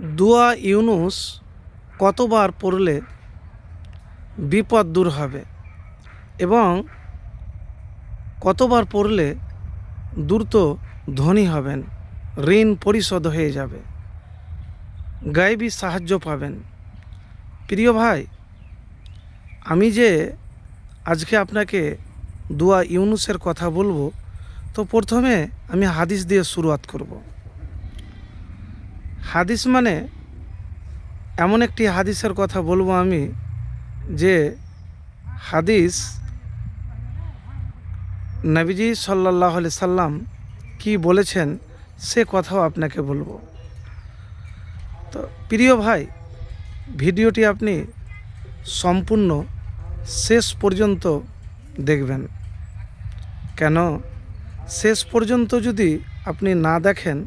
দুয়া ইউনুস কতবার পড়লে বিপদ দূর হবে? এবং কতবার পড়লে দ্রুত ধনী হবেন? ঋণ পরিশোধ হয়ে যাবে। গায়েবী সাহায্য পাবেন। প্রিয় ভাই, আমি যে আজকে আপনাকে দুয়া ইউনুসের কথা বলব, তো প্রথমে আমি হাদিস দিয়ে শুরুয়াত করব। হাদিস মানে এমন একটি হাদিসের কথা বলব আমি যে হাদিস নবীজি সাল্লাহ সাল্লাম কি বলেছেন সে কথাও আপনাকে বলব। তো প্রিয় ভাই, ভিডিওটি আপনি সম্পূর্ণ শেষ পর্যন্ত দেখবেন। কেন? শেষ পর্যন্ত যদি আপনি না দেখেন,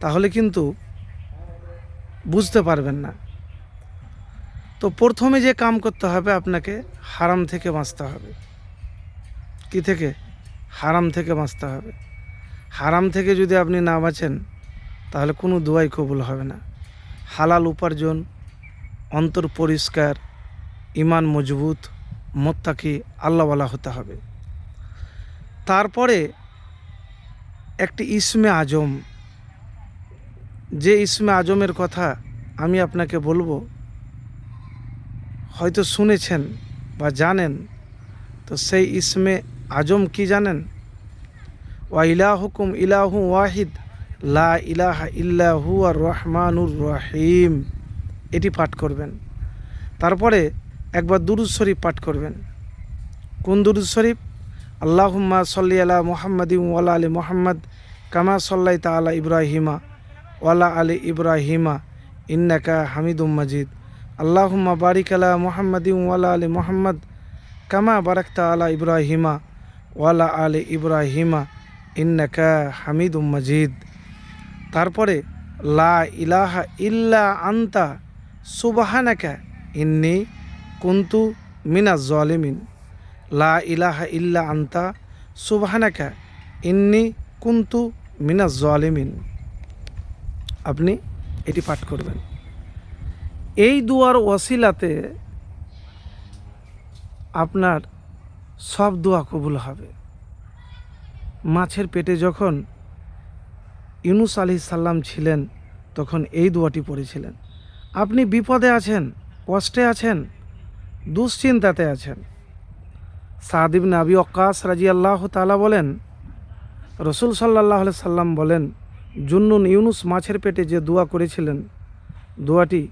তাহলে কিন্তু বুঝতে পারবেন না। তো প্রথমে যে কাম করতে হবে আপনাকে হারাম থেকে বাঁচতে হবে। কি থেকে? হারাম থেকে বাঁচতে হবে। হারাম থেকে যদি আপনি না বাঁচেন, তাহলে কোনো দোয়াই কবুল হবে না। হালাল উপার্জন, অন্তর পরিষ্কার ইমান মজবুত, মোত্তাকি আল্লাহওয়ালা হতে হবে। তারপরে একটি ইসমে আজম যে ইসমে আজমের কথা আমি আপনাকে বলব, হয়তো শুনেছেন বা জানেন, তো সেই ইসমে আজম কি জানেন? ওয়া ইলাহুকুম ইলাহু ওয়াহিদ, লা ইলাহা ইল্লাহু আর রহমানুর রহিম। এটি পাঠ করবেন। তারপরে একবার দুরুদ শরীফ পাঠ করবেন। কোন দুরুদ শরীফ? আল্লাহুম্মা সাল্লি আলা মুহাম্মাদি ওয়ালা আলী মোহাম্মদ, কামা সাল্লাই তালা ইব্রাহিমা। ওয়ালা আলী ইব্রাহিমা, ইন্নাকা হামিদুম মাজিদ। আল্লাহুম্মা বারিক আলা ওয়ালা আলী মোহাম্মদ, কামা বারাকতা আলা ইব্রাহিমা, ওয়ালা আলী ইব্রাহিমা, ইন্নাকা হামিদুম মাজিদ। তারপরে, লা ইলাহা ইল্লা আন্তা, সুবাহানাকা ইন্নি কুন্তু মিনা জলিমিন। লা ইলাহা ইল্লা আন্তা, সুবাহানাকা ইন্নি কুন্তু মিনা জলিমিন। আপনি এটি পাঠ করবেন। এই দুয়ার ওয়াসিলাতে আপনার সব দোয়া কবুল হবে। মাছের পেটে যখন ইউনুস আলি সাল্লাম ছিলেন, তখন এই দোয়াটি পড়েছিলেন। আপনি বিপদে আছেন, কষ্টে আছেন, দুশ্চিন্তাতে আছেন। সাদিব নাবি অক্কাস রাজি আল্লাহ তালা বলেন, রসুল সাল্লাহ সাল্লাম বলেন জুন্নুন ইউনুস মাছের পেটে যে দোয়া করেছিলেন, দোয়াটি,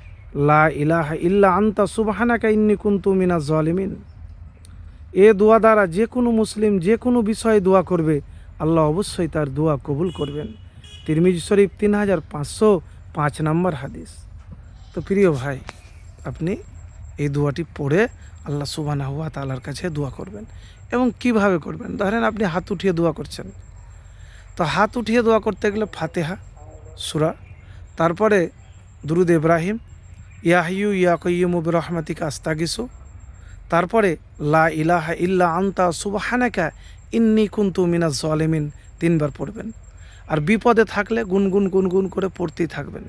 লা ইলাহা ইল্লা আন্তা সুবাহানাকা ইন্নি কুন্তু মিনা জলিমিন। এ দোয়া দ্বারা যে কোনো মুসলিম যে কোনো বিষয়ে দোয়া করবে, আল্লাহ অবশ্যই তার দোয়া কবুল করবেন। তিরমিজ শরীফ তিন হাজার পাঁচশো পাঁচ নম্বর হাদিস। তো প্রিয় ভাই, আপনি এই দোয়াটি পড়ে আল্লাহ সুবানা হুয়া তালার কাছে দোয়া করবেন। এবং কীভাবে করবেন? ধরেন আপনি হাত উঠিয়ে দোয়া করছেন। তো হাত উঠিয়ে দোয়া করতে গেলে ফাতেহা, সুরা, তারপরে দুরুদ ইব্রাহিম ইয়াহিউ ইয়া কয়ুমুব রহমাতিক আস্তাগিসু, তারপরে লা ইলাহা ইল্লা আন্তা সুবাহানাকা ইন্নি কুন্তু মিনাজ জলেমিন তিনবার পড়বেন। আর বিপদে থাকলে গুনগুন গুনগুন করে পড়তেই থাকবেন।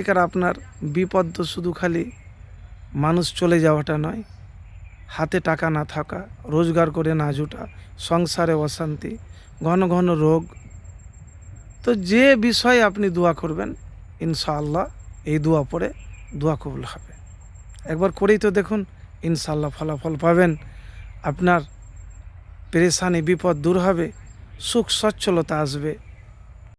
একার আপনার বিপদ তো শুধু খালি মানুষ চলে যাওয়াটা নয় হাতে টাকা না থাকা, রোজগার করে না জুটা, সংসারে অশান্তি, ঘন ঘন রোগ। তো যে বিষয়ে আপনি দোয়া করবেন, ইনশাআল্লাহ এই দোয়া পড়ে দোয়া কবুল হবে। একবার করেই তো দেখুন ইনশাল্লাহ ফলাফল পাবেন। আপনার পেরেশানি, বিপদ দূর হবে, সুখ, সচ্ছলতা আসবে।